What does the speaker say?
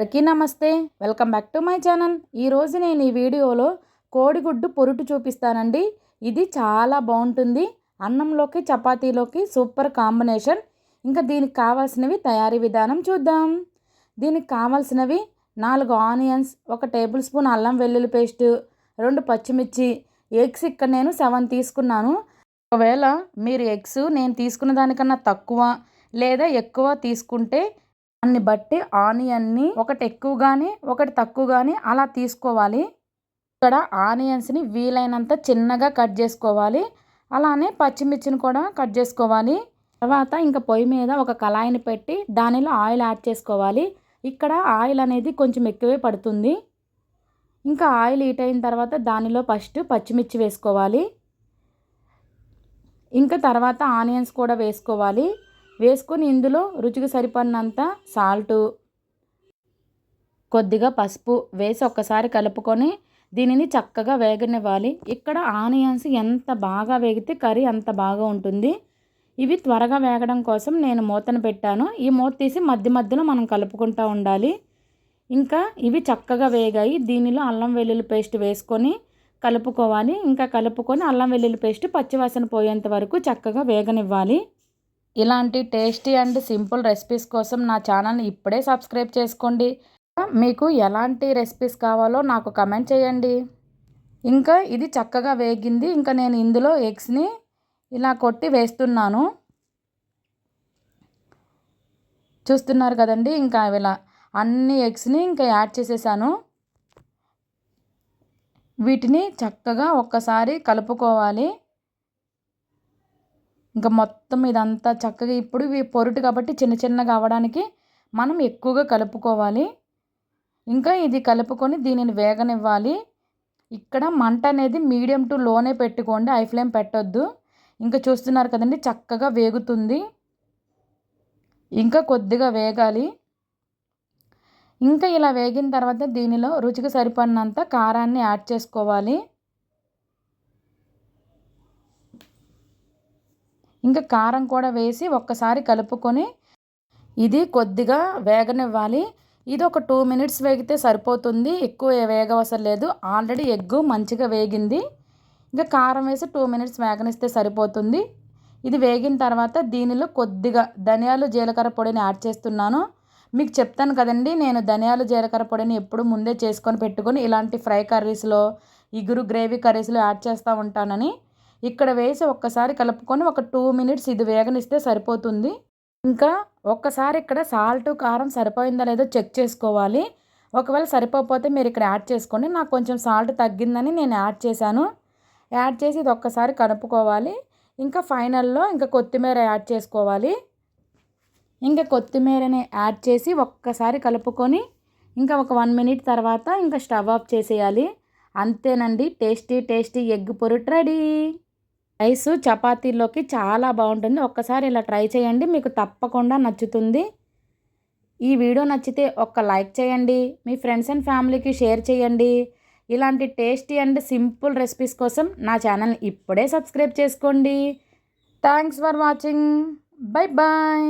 అందరికీ నమస్తే. Welcome back to my channel. ఈరోజు నేను ఈ వీడియోలో కోడిగుడ్డు పొరుటు చూపిస్తానండి. ఇది చాలా బాగుంటుంది. అన్నంలోకి చపాతీలోకి సూపర్ కాంబినేషన్. ఇంకా దీనికి కావాల్సినవి తయారీ విధానం చూద్దాం. దీనికి కావాల్సినవి నాలుగు ఆనియన్స్ ఒక టేబుల్ స్పూన్ అల్లం వెల్లుల్లి పేస్ట్ రెండు పచ్చిమిర్చి. ఎగ్స్ ఇక్కడ నేను సెవెన్ తీసుకున్నాను. ఒకవేళ మీరు ఎగ్స్ నేను తీసుకున్న దానికన్నా తక్కువ లేదా ఎక్కువ తీసుకుంటే దాన్ని బట్టి ఆనియన్ని ఒకటి ఎక్కువగానే ఒకటి తక్కువగానే అలా తీసుకోవాలి. ఇక్కడ ఆనియన్స్ని వీలైనంత చిన్నగా కట్ చేసుకోవాలి. అలానే పచ్చిమిర్చిని కూడా కట్ చేసుకోవాలి. తర్వాత ఇంకా పొయ్యి మీద ఒక కళాయిని పెట్టి దానిలో ఆయిల్ యాడ్ చేసుకోవాలి. ఇక్కడ ఆయిల్ అనేది కొంచెం ఎక్కువే పడుతుంది. ఇంకా ఆయిల్ హీట్ అయిన తర్వాత దానిలో ఫస్ట్ పచ్చిమిర్చి వేసుకోవాలి. ఇంకా తర్వాత ఆనియన్స్ కూడా వేసుకోవాలి. వేసుకొని ఇందులో రుచికి సరిపడినంత సాల్టు కొద్దిగా పసుపు వేసి ఒక్కసారి కలుపుకొని దీనిని చక్కగా వేగనివ్వాలి. ఇక్కడ ఆనియన్స్ ఎంత బాగా వేగితే కర్రీ అంత బాగా ఉంటుంది. ఇవి త్వరగా వేగడం కోసం నేను మూతను పెట్టాను. ఈ మూత తీసి మధ్య మధ్యలో మనం కలుపుకుంటూ ఉండాలి. ఇంకా ఇవి చక్కగా వేగాయి. దీనిలో అల్లం వెల్లుల్లి పేస్ట్ వేసుకొని కలుపుకోవాలి. ఇంకా కలుపుకొని అల్లం వెల్లుల్లి పేస్ట్ పచ్చివాసన పోయేంత వరకు చక్కగా వేగనివ్వాలి. ఇలాంటి టేస్టీ అండ్ సింపుల్ రెసిపీస్ కోసం నా ఛానల్ని ఇప్పుడే సబ్స్క్రైబ్ చేసుకోండి. మీకు ఎలాంటి రెసిపీస్ కావాలో నాకు కమెంట్ చేయండి. ఇంకా ఇది చక్కగా వేగింది. ఇంకా నేను ఇందులో ఎగ్స్ని ఇలా కొట్టి వేస్తున్నాను. చూస్తున్నారు కదండి? ఇంకా ఇలా అన్ని ఎగ్స్ని ఇంకా యాడ్ చేసేసాను. వీటిని చక్కగా ఒక్కసారి కలుపుకోవాలి. ఇంకా మొత్తం ఇదంతా చక్కగా ఇప్పుడు ఇవి పొరుటు కాబట్టి చిన్న చిన్నగా అవ్వడానికి మనం ఎక్కువగా కలుపుకోవాలి. ఇంకా ఇది కలుపుకొని దీనిని వేగనివ్వాలి. ఇక్కడ మంట అనేది మీడియం టు లోనే పెట్టుకోండి ఐ ఫ్లేమ్ పెట్టొద్దు. ఇంకా చూస్తున్నారు కదండి చక్కగా వేగుతుంది. ఇంకా కొద్దిగా వేగాలి. ఇంకా ఇలా వేగిన తర్వాత దీనిలో రుచికి సరిపడినంత కారాన్ని యాడ్ చేసుకోవాలి. ఇంకా కారం కూడా వేసి ఒక్కసారి కలుపుకొని ఇది కొద్దిగా వేగనివ్వాలి. ఇది ఒక టూ మినిట్స్ వేగితే సరిపోతుంది. ఎక్కువ వేగవసరం లేదు. ఆల్రెడీ ఎగ్గు మంచిగా వేగింది. ఇంకా కారం వేసి టూ మినిట్స్ వేగనిస్తే సరిపోతుంది. ఇది వేగిన తర్వాత దీనిలో కొద్దిగా ధనియాలు జీలకర్ర పొడిని యాడ్ చేస్తున్నాను. మీకు చెప్తాను కదండి నేను ధనియాలు జీలకర్ర పొడిని ఎప్పుడు ముందే చేసుకొని పెట్టుకొని ఇలాంటి ఫ్రై కర్రీస్లో ఇగురు గ్రేవీ కర్రీస్లో యాడ్ చేస్తూ ఉంటానని. ఇక్కడ వేసి ఒక్కసారి కలుపుకొని ఒక టూ మినిట్స్ ఇది వేగనిస్తే సరిపోతుంది. ఇంకా ఒక్కసారి ఇక్కడ సాల్ట్ కారం సరిపోయిందా లేదో చెక్ చేసుకోవాలి. ఒకవేళ సరిపోతే మీరు ఇక్కడ యాడ్ చేసుకోండి. నాకు కొంచెం సాల్ట్ తగ్గిందని నేను యాడ్ చేశాను. యాడ్ చేసి ఇది ఒక్కసారి కలుపుకోవాలి. ఇంకా ఫైనల్లో ఇంకా కొత్తిమీర యాడ్ చేసుకోవాలి. ఇంకా కొత్తిమీరని యాడ్ చేసి ఒక్కసారి కలుపుకొని ఇంకా ఒక వన్ మినిట్ తర్వాత ఇంకా స్టవ్ ఆఫ్ చేసేయాలి. అంతేనండి. టేస్టీ టేస్టీ ఎగ్ పొరుట్ రెడీ. రైస్ చపాతీలోకి చాలా బాగుంటుంది. ఒక్కసారి ఇలా ట్రై చేయండి. మీకు తప్పకుండా నచ్చుతుంది. ఈ వీడియో నచ్చితే ఒక్క లైక్ చేయండి. మీ ఫ్రెండ్స్ అండ్ ఫ్యామిలీకి షేర్ చేయండి. ఇలాంటి టేస్టీ అండ్ సింపుల్ రెసిపీస్ కోసం నా ఛానల్ ఇప్పుడే సబ్స్క్రైబ్ చేసుకోండి. Thanks for watching. Bye bye.